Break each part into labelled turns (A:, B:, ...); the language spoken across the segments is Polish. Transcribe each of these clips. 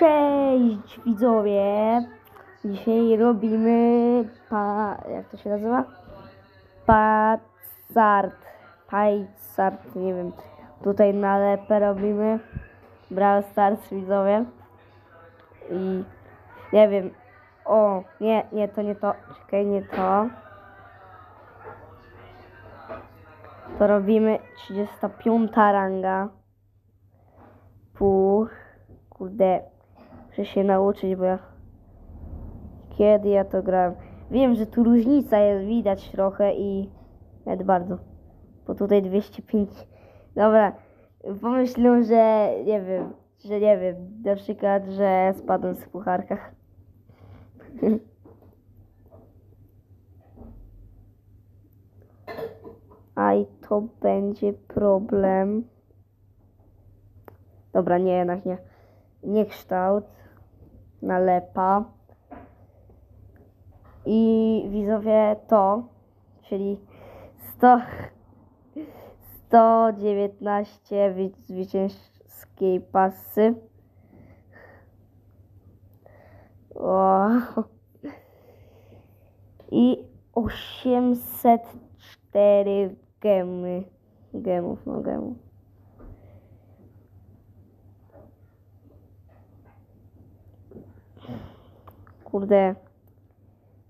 A: Cześć widzowie! Dzisiaj robimy pa... jak to się nazywa? Pacart. Pacart, nie wiem. Tutaj nalepę robimy. Brawl Stars widzowie. I nie wiem. O, nie, nie, to nie to. Czekaj, nie to. To robimy 35 ranga. Pół. Kurde. Muszę się nauczyć, bo ja... Kiedy ja to grałem? Wiem, że tu różnica jest widać trochę i... Nawet bardzo. Bo tutaj 205. Dobra. Pomyślę, że nie wiem, że nie wiem. Na przykład, że spadłem z pucharkach. A i to będzie problem. Dobra, nie, jednak nie. Nie kształt. Nalepa. I widzowie to, czyli 100, 119 wi- zwycięskiej pasy. Wow. I 804 gemy. Gemów, no gemów. Kurde.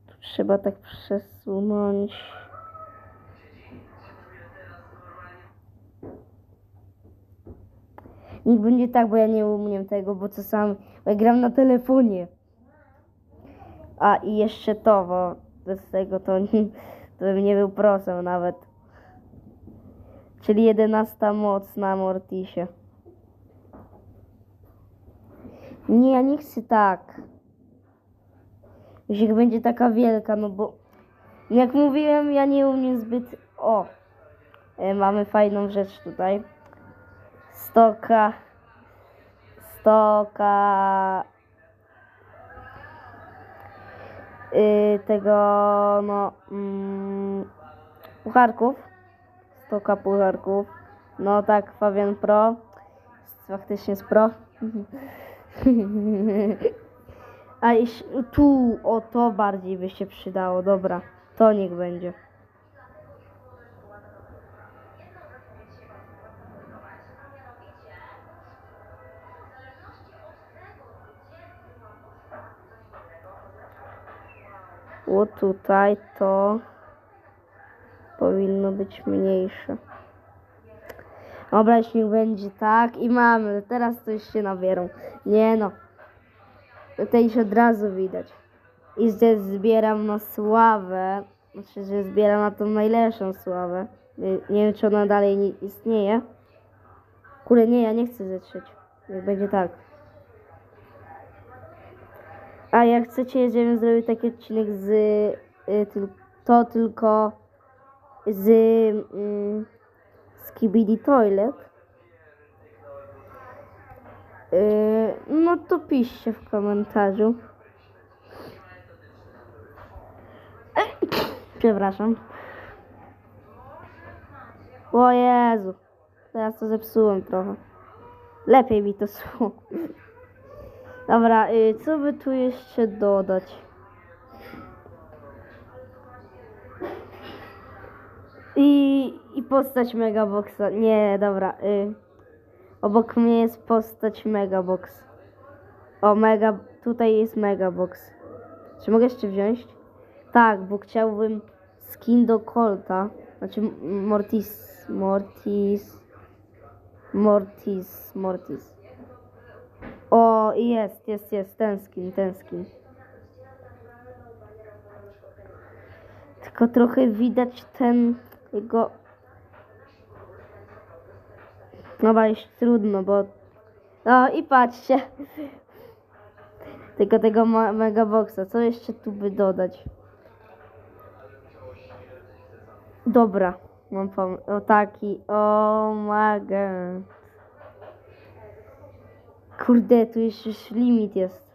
A: Tu trzeba tak przesunąć. Niech będzie tak, bo ja nie umiem tego, bo co sam. Bo ja gram na telefonie. A i jeszcze to, bo bez tego to, nie, to bym nie był prosem nawet. Czyli 11 moc na Mortisie. Nie, ja nie chcę tak. Jeśli będzie taka wielka, no bo jak mówiłem, ja nie umiem zbyt. O! E, mamy fajną rzecz tutaj. Stoka. Stoka. Y, tego, no. Mm, pucharków. Stoka pucharków. No tak, Fabian Pro. Faktycznie jest pro. A iż tu, o to bardziej by się przydało. Dobra, to niech będzie. O tutaj to powinno być mniejsze. Dobra, jeśli będzie tak i mamy. Teraz już się nabierą. Nie no. Tutaj już od razu widać. I że zbieram na sławę. Znaczy, że zbieram na tą najlepszą sławę. Nie, wiem, czy ona dalej nie istnieje. Kurde, nie, ja nie chcę zetrzeć. Niech będzie tak. A jak chcecie, żebym zrobił taki odcinek z... Y, to tylko z... Mm, Skibidi Toilet. Yy, no to piszcie w komentarzu. Przepraszam. O Jezu. Teraz to zepsułem trochę. Lepiej mi to szło. Dobra, yy, co by tu jeszcze dodać? I, i postać Megaboxa. Nie, dobra. Y, obok mnie jest postać Megabox. O, Mega. Tutaj jest Megabox. Czy mogę jeszcze wziąć? Tak, bo chciałbym skin do Colta. Znaczy Mortis. Mortis. Mortis. Mortis. O, jest, jest, jest. Ten skin, ten skin. Tylko trochę widać ten jego. No już trudno, bo. No i patrzcie. Tylko tego megaboxa. Co jeszcze tu by dodać? Dobra, mam pomysł. O taki. O my god. Kurde, tu już, już limit jest.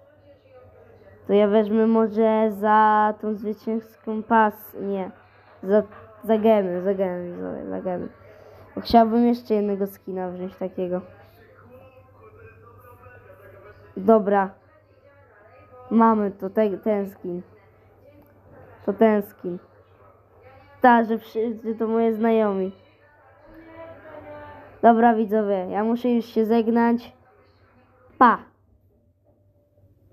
A: To ja wezmę może za tą zwycięską pas. Nie. Za, za gemy, za gemy, widzowie, za gemy. Bo chciałbym jeszcze jednego skina wziąć takiego. Dobra. Mamy to, te, ten skin. To ten skin. Ta, że wszyscy to moje znajomi. Dobra widzowie, ja muszę już się żegnać. Pa!